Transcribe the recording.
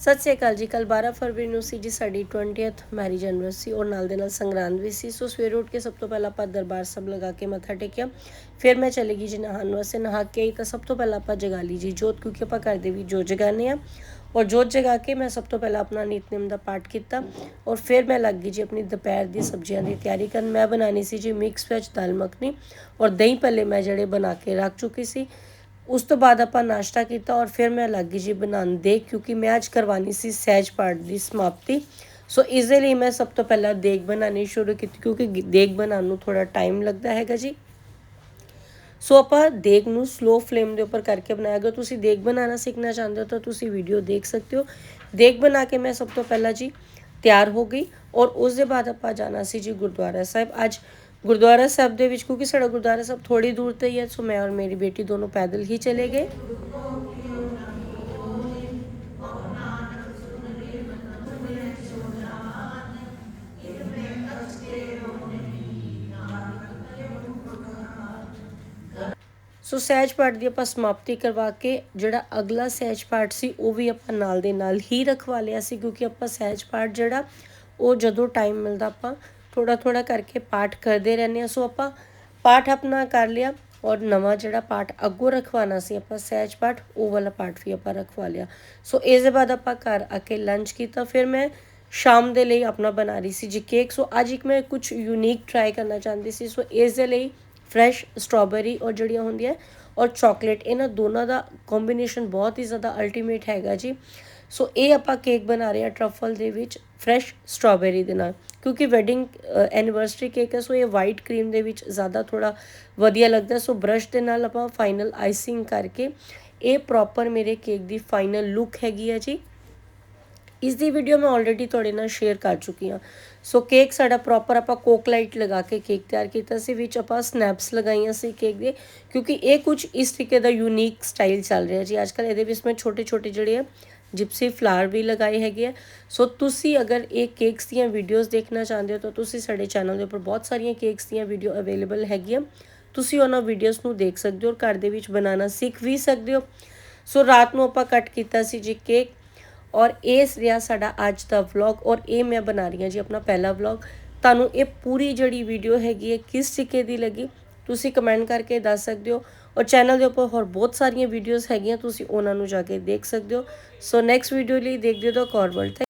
ਸਤਿ ਸ਼੍ਰੀ ਅਕਾਲ ਜੀ ਕੱਲ 12 ਫਰਵਰੀ ਨੂੰ ਸੀ ਜੀ ਸਾਡੀ 20th ਮੈਰਿਜ ਐਨਵਰਸਰੀ ਔਰ ਨਾਲ ਦੇ ਨਾਲ ਸੰਗਰਾਂਦ ਵੀ ਸੀ। ਸੋ ਸਵੇਰੇ ਉੱਠ ਕੇ ਸਭ ਤੋਂ ਪਹਿਲਾਂ ਆਪਾਂ ਦਰਬਾਰ ਸਭ ਲਗਾ ਕੇ ਮੱਥਾ ਟੇਕਿਆ। ਫਿਰ ਮੈਂ ਚਲੀ ਗਈ ਜੀ ਨਹਾਉਣ ਵਾਸਤੇ। ਨਹਾ ਕੇ ਆਈ ਤਾਂ ਸਭ ਤੋਂ ਪਹਿਲਾਂ ਆਪਾਂ ਜਗਾ ਲਈ ਜੀ ਜੋਤ, ਕਿਉਂਕਿ ਆਪਾਂ ਘਰ ਦੇ ਵੀ ਜੋਤ ਜਗਾਉਂਦੇ ਆ ਔਰ ਜੋਤ ਜਗਾ ਕੇ ਮੈਂ ਸਭ ਤੋਂ ਪਹਿਲਾਂ ਆਪਣਾ ਨਿਤਨੇਮ ਦਾ ਪਾਠ ਕੀਤਾ। ਔਰ ਫਿਰ ਮੈਂ ਲੱਗ ਗਈ ਜੀ ਆਪਣੀ ਦੁਪਹਿਰ ਦੀ ਸਬਜ਼ੀਆਂ ਦੀ ਤਿਆਰੀ ਕਰਨ। ਮੈਂ ਬਣਾਣੀ ਸੀ ਜੀ ਮਿਕਸ ਵੈਜ ਦਾਲ ਮੱਖਣੀ। ਔਰ ਦਹੀਂ ਭੱਲੇ ਮੈਂ ਜਿਹੜੇ ਬਣਾ ਕੇ ਰੱਖ ਚੁੱਕੀ ਸੀ। ਉਸ ਤੋਂ ਬਾਅਦ ਆਪਾਂ ਨਾਸ਼ਤਾ ਕੀਤਾ ਔਰ ਫਿਰ ਮੈਂ ਲੱਗ ਗਈ ਜੀ ਬਣਾਉਣ ਦੇ ਕਿਉਂਕਿ ਮੈਂ ਅੱਜ ਕਰਵਾਨੀ ਸੀ ਸਹਿਜ ਪਾਠ ਦੀ ਸਮਾਪਤੀ। ਸੋ ਇਸ ਦੇ ਲਈ ਮੈਂ ਸਭ ਤੋਂ ਪਹਿਲਾਂ ਦੇਗ ਬਣਾਉਣੀ ਸ਼ੁਰੂ ਕੀਤੀ ਕਿਉਂਕਿ ਗ- ਦੇਗ ਬਣਾਉਣ ਨੂੰ ਥੋੜਾ ਟਾਈਮ ਲੱਗਦਾ ਹੈਗਾ ਜੀ। ਸੋ ਆਪਾਂ ਦੇਗ ਨੂੰ ਸਲੋ ਫਲੇਮ ਦੇ ਉੱਪਰ ਕਰਕੇ ਬਣਾਇਆ। ਅਗਰ ਤੁਸੀਂ ਦੇਗ ਬਣਾਉਣਾ ਸਿੱਖਣਾ ਚਾਹੁੰਦੇ ਹੋ ਤਾਂ ਤੁਸੀਂ ਵੀਡੀਓ ਦੇਖ ਸਕਦੇ ਹੋ। ਦੇਗ ਬਣਾ ਕੇ ਮੈਂ ਸਭ ਤੋਂ ਪਹਿਲਾਂ ਜੀ ਤਿਆਰ ਹੋ ਗਈ ਔਰ ਉਸ ਦੇ ਬਾਅਦ ਆਪਾਂ ਜਾਣਾ ਸੀ ਜੀ ਗੁਰਦੁਆਰਾ ਸਾਹਿਬ। ਅੱਜ ਗੁਰਦੁਆਰਾ ਸਾਹਿਬ ਦੇ ਵਿੱਚ, ਕਿਉਂਕਿ ਸਾਡਾ ਗੁਰਦੁਆਰਾ ਸਾਹਿਬ ਥੋੜੀ ਦੂਰ ਤੇ ਹੀ ਹੈ, ਸੋ ਮੈਂ ਔਰ ਮੇਰੀ ਬੇਟੀ ਦੋਨੋਂ ਪੈਦਲ ਹੀ ਚਲੇ ਗਏ। ਸੋ ਸਹਿਜ ਪਾਠ ਦੀ ਆਪਾਂ ਸਮਾਪਤੀ ਕਰਵਾ ਕੇ, ਜਿਹੜਾ ਅਗਲਾ ਸਹਿਜ ਪਾਠ ਸੀ, ਉਹ ਵੀ ਆਪਾਂ ਨਾਲ ਦੇ ਨਾਲ ਹੀ ਰਖਵਾ ਲਿਆ ਸੀ, ਕਿਉਂਕਿ ਆਪਾਂ ਸਹਿਜ ਪਾਠ ਜਿਹੜਾ, ਉਹ ਜਦੋਂ ਟਾਈਮ ਮਿਲਦਾ ਆਪਾਂ ਥੋੜਾ ਥੋੜਾ ਕਰਕੇ ਪਾਠ ਕਰਦੇ ਰਹਿੰਦੇ ਆ ਸੋ ਆਪਾਂ ਪਾਠ ਆਪਣਾ ਕਰ ਲਿਆ ਔਰ ਨਵਾਂ ਜਿਹੜਾ ਪਾਠ ਅੱਗੋਂ ਰਖਵਾਣਾ ਸੀ, ਆਪਾਂ ਸਹਿਜ ਪਾਠ, ਉਹ ਵਾਲਾ ਪਾਠ ਵੀ ਆਪਾਂ ਰਖਵਾ ਲਿਆ। ਸੋ ਇਸ ਦੇ ਬਾਅਦ ਆਪਾਂ ਘਰ ਆ ਕੇ ਲੰਚ ਕੀਤਾ। ਫਿਰ ਮੈਂ ਸ਼ਾਮ ਦੇ ਲਈ ਆਪਣਾ ਬਣਾ ਰਹੀ ਸੀ ਜੀ ਕੇਕ ਸੋ ਅੱਜ ਇੱਕ ਮੈਂ ਕੁਝ ਯੂਨੀਕ ਟਰਾਈ ਕਰਨਾ ਚਾਹੁੰਦੀ ਸੀ। ਸੋ ਇਸ ਦੇ ਲਈ ਫਰੈਸ਼ ਸਟ੍ਰਾਬੇਰੀ ਔਰ ਜਿਹੜੀਆਂ ਹੁੰਦੀਆਂ ਔਰ ਚਾਕਲੇਟ ਇਹਨਾਂ ਦੋਨਾਂ ਦਾ ਕੰਬੀਨੇਸ਼ਨ ਬਹੁਤ ਹੀ ਜ਼ਿਆਦਾ ਅਲਟੀਮੇਟ ਹੈਗਾ ਜੀ। ਸੋ ਇਹ ਆਪਾਂ ਕੇਕ ਬਣਾ ਰਹੇ ਆ ਟਰਫਲ ਦੇ ਵਿੱਚ ਫਰੈਸ਼ ਸਟ੍ਰਾਬੇਰੀ ਦੇ ਨਾਲ, ਕਿਉਂਕਿ ਵੈਡਿੰਗ ਐਨੀਵਰਸਰੀ ਕੇਕ ਹੈ ਸੋ ਇਹ ਵਾਈਟ ਕਰੀਮ ਦੇ ਵਿੱਚ ਜ਼ਿਆਦਾ ਥੋੜਾ ਵਧੀਆ ਲੱਗਦਾ ਸੋ ਬ੍ਰਸ਼ ਦੇ ਨਾਲ ਆਪਾਂ ਫਾਈਨਲ ਆਈਸਿੰਗ ਕਰਕੇ, ਇਹ ਪ੍ਰੋਪਰ ਮੇਰੇ ਕੇਕ ਦੀ ਫਾਈਨਲ ਲੁੱਕ ਹੈਗੀ ਹੈ ਜੀ। ਇਸ ਦੀ ਵੀਡੀਓ ਮੈਂ ਆਲਰੇਡੀ ਤੁਹਾਡੇ ਨਾਲ ਸ਼ੇਅਰ ਕਰ ਚੁੱਕੀ ਹਾਂ। ਸੋ ਕੇਕ ਸਾਡਾ ਪ੍ਰੋਪਰ ਆਪਾਂ ਕੋਕ ਲਾਈਟ ਲਗਾ ਕੇ ਕੇਕ ਤਿਆਰ ਕੀਤਾ ਸੀ, ਵਿੱਚ ਆਪਾਂ ਸਨੈਪਸ ਲਗਾਈਆਂ ਸੀ ਕੇਕ ਦੇ, ਕਿਉਂਕਿ ਇਹ ਕੁਝ ਇਸ ਤਰੀਕੇ ਦਾ ਯੂਨੀਕ ਸਟਾਈਲ ਚੱਲ ਰਿਹਾ ਜੀ। ਅੱਜ ਅੱਜਕੱਲ ਇਹਦੇ ਵਿੱਚ ਮੈਂ ਛੋਟੇ ਛੋਟੇ ਜਿਹੜੇ ਆ ਜਿਪਸੀ ਫਲਾਵਰ ਵੀ ਲਗਾਏ ਹੈਗੇ ਆ। ਸੋ ਤੁਸੀਂ ਅਗਰ ਇਹ ਕੇਕਸ ਦੀਆਂ ਵੀਡੀਓਜ਼ ਦੇਖਣਾ ਚਾਹੁੰਦੇ ਹੋ, ਤਾਂ ਤੁਸੀਂ ਸਾਡੇ ਚੈਨਲ ਦੇ ਉੱਪਰ ਬਹੁਤ ਸਾਰੀਆਂ ਕੇਕਸ ਦੀਆਂ ਵੀਡੀਓ ਅਵੇਲੇਬਲ ਹੈਗੀਆਂ। ਤੁਸੀਂ ਉਹਨਾਂ ਵੀਡੀਓਜ਼ ਨੂੰ ਦੇਖ ਸਕਦੇ ਹੋ ਔਰ ਘਰ ਦੇ ਵਿੱਚ ਬਣਾਉਣਾ ਸਿੱਖ ਵੀ ਸਕਦੇ ਹੋ। ਸੋ ਰਾਤ ਨੂੰ ਆਪਾਂ ਕੱਟ ਕੀਤਾ ਸੀ ਜੀ ਕੇਕ ਔਰ ਇਹ ਰਿਹਾ ਸਾਡਾ ਅੱਜ ਦਾ ਵਲੌਗ ਔਰ ਇਹ ਮੈਂ ਬਣਾ ਰਹੀ ਹਾਂ ਜੀ ਆਪਣਾ ਪਹਿਲਾ ਵਲੌਗ ਤੁਹਾਨੂੰ ਇਹ ਪੂਰੀ ਜਿਹੜੀ ਵੀਡੀਓ ਹੈਗੀ ਹੈ, ਕਿਸ ਤਰੀਕੇ ਦੀ ਲੱਗੀ? ਤੁਸੀਂ ਕਮੈਂਟ ਕਰਕੇ ਦੱਸ ਸਕਦੇ ਹੋ ਔਰ ਚੈਨਲ ਦੇ ਉੱਪਰ ਹੋਰ ਬਹੁਤ ਸਾਰੀਆਂ ਵੀਡੀਓਜ਼ ਹੈਗੀਆਂ, ਤੁਸੀਂ ਉਹਨਾਂ ਨੂੰ ਜਾ ਕੇ ਦੇਖ ਸਕਦੇ ਹੋ। ਸੋ ਨੈਕਸਟ ਵੀਡੀਓ ਲਈ ਦੇਖਦੇ ਰਹੋ, ਕੌਰ ਵਰਲਡ।